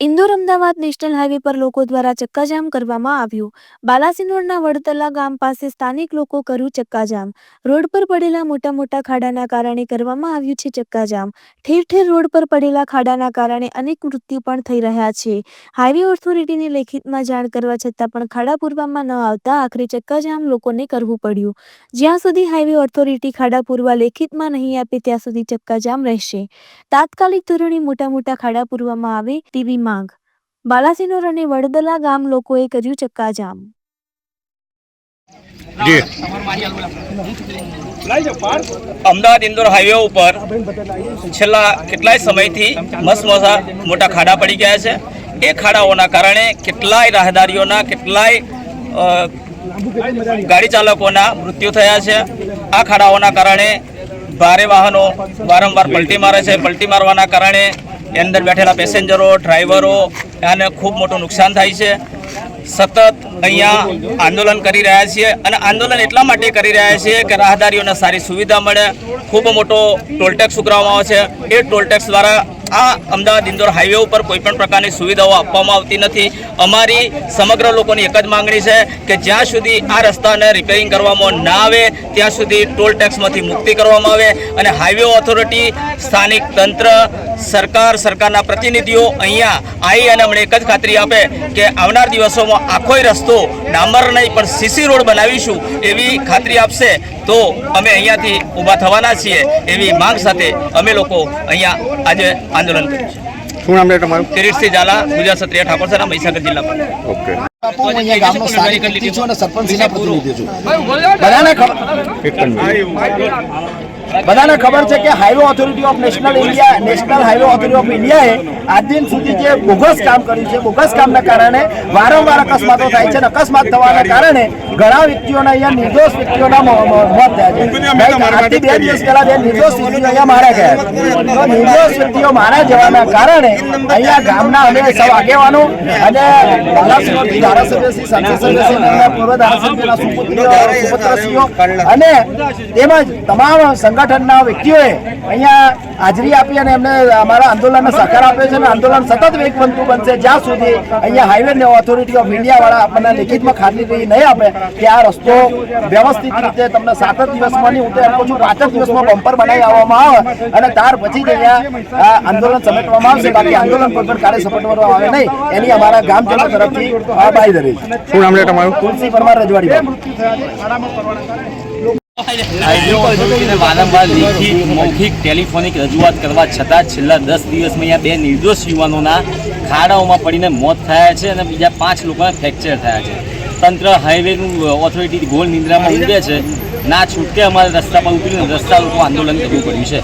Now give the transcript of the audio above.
Indore Ahmedabad national highway પર લોકો દ્વારા ચક્કાજામ કરવામાં આવ્યું. બાલાસિનોરના વડતલા ગામ પાસે સ્થાનિક લોકો કર્યું ચક્કાજામ. રોડ પર પડેલા મોટા મોટા ખાડાના કારણે કરવામાં આવ્યું છે ચક્કાજામ. ઠેર ઠેર રોડ પર પડેલા ખાડાના કારણે અનેક મૃત્યુ પણ થઈ રહ્યા છે. હાઈવે ઓથોરિટીને લેખિતમાં જાણ કરવા છતાં પણ ખાડા પૂરવામાં ન આવતા આખરે ચક્કાજામ લોકોને કરવું પડ્યું. જ્યાં સુધી હાઈવે ઓથોરિટી ખાડા પૂરવા લેખિતમાં નહીં આપે ત્યાં સુધી ચક્કાજામ રહેશે. તાત્કાલિક ધોરણે મોટા મોટા ખાડા પૂરવામાં આવે તેવી માંગ. બાલાસિનોર અને વડદલા ગામ લોકોએ કર્યું ચક્કાજામ. અમદાવાદ ઇન્દોર હાઈવે ઉપર છેલ્લા કેટલાય સમયથી મસમસા મોટા ખાડા પડી ગયા છે. એ ખાડાઓના કારણે કેટલાય રાહદારીઓના કેટલાય ગાડી ચાલકોના મૃત્યુ થયા છે. આ ખાડાઓના કારણે ભારે વાહનો વારંવાર પલટી મારે છે. પલટી મારવાના કારણે એ અંદર બેઠેલા પેસેન્જરો, ડ્રાઈવરો અને ખૂબ મોટું નુકસાન થાય છે. સતત અહીંયા આંદોલન કરી રહ્યા છીએ અને આંદોલન એટલા માટે કરી રહ્યા છીએ કે રાહદારીઓને સારી સુવિધા મળે. ખૂબ મોટો ટોલટેક્સ ઉઘરાવવામાં આવે છે. એ ટોલટેક્સ દ્વારા આ અમદાવાદ ઇન્દોર હાઈવે ઉપર કોઈ પણ પ્રકારની સુવિધાઓ આપવામાં આવતી નથી. અમારી સમગ્ર લોકોની એક જ માંગણી છે કે જ્યાં સુધી આ રસ્તાને રિપેરિંગ કરવામાં ના આવે, ત્યાં સુધી ટોલ ટેક્સમાંથી મુક્તિ કરવામાં આવે અને હાઈવે ઓથોરિટી, સ્થાનિક તંત્ર, સરકાર, સરકારના પ્રતિનિધિઓ અહીંયા આવી અને અમને એક જ ખાતરી આપે કે આવનાર દિવસોમાં આખોય રસ્તો ડામર નહીં, પણ સીસી રોડ બનાવીશું એવી ખાતરી આપશે. તો અમે અહીંયાથી ઊભા થવાના છીએ એવી માંગ સાથે અમે લોકો અહીંયા આજે આંદોલન કર્યું છે. શું નામ છે તમારું? કિરીટસિંહ ઝાલા ગુજરાત ક્ષત્રિય ઠાકોર સેના મહીસાગર જિલ્લા પર. ઓકે. હું અહીંયા ગામનો સ્થાનિક વ્યક્તિ છું અને સરપંચના પ્રતિનિધિ છું. બધાને ખબર છે કે highway authority of national India national highway authority of ઇન્ડિયાએ આજ દિન સુધી જે બોગસ કામ કર્યું છે બોગસ કામના કારણે વારંવાર અકસ્માતો થાય છે અને અકસ્માત થવાના કારણે ઘણા વ્યક્તિઓના અહીંયા નિર્દોષ વ્યક્તિઓના મોત થયા છે. આજથી બે દિવસ પહેલા બે નિર્દોષ વ્યક્તિઓ અહીંયા માર્યા ગયા. તો નિર્દોષ વ્યક્તિઓ મારા જવાના કારણે અહીંયા ગામના અમે સૌ આગેવાનો અને સંસદ અને પૂર્વ ધારાસભ્યના સુપુત્રીઓ સુપુત્રશ્રીઓ અને તેમજ તમામ સંગઠનના વ્યક્તિઓએ અહીંયા હાજરી આપી અને એમને અમારા આંદોલનને સહકાર આપ્યો છે અને આંદોલન સતત વેગવંતું બનશે. જ્યાં સુધી અહીંયા હાઈવે ઓથોરિટી ઓફ ઇન્ડિયા વાળા આપણને લેખિતમાં ખાતરી નહીં આપે કે આ રસ્તો વ્યવસ્થિત રીતે તમને સાત જ દિવસમાં નહીં હું તો એમ કહું છું પાંચ જ દિવસમાં બમ્પર બનાવી આવવામાં આવે અને ત્યાર પછી જ અહીંયા આ આંદોલન સમેટવામાં આવશે. બાકી આંદોલન કોઈ પણ કાર્ય સમેટવામાં આવે નહીં. એની અમારા ગામજનો તરફથી આ બાંયધરી શું નામ છે તમારું? તુલસી પરમાર રજવાડી વારંવાર લેખિત મૌખિક ટેલિફોનિક રજૂઆત કરવા છતાં છેલ્લા દસ દિવસમાં અહીંયા બે નિર્દોષ યુવાનોના ખાડાઓમાં પડીને મોત થયા છે અને બીજા પાંચ લોકોને ફ્રેક્ચર થયા છે. તંત્ર હાઈવેનું ઓથોરિટી ગોળ નિંદ્રામાં ઊંઘે છે. ના છૂટકે અમારે રસ્તા પર ઉતરીને રસ્તા લોકો આંદોલન કરવું પડ્યું છે.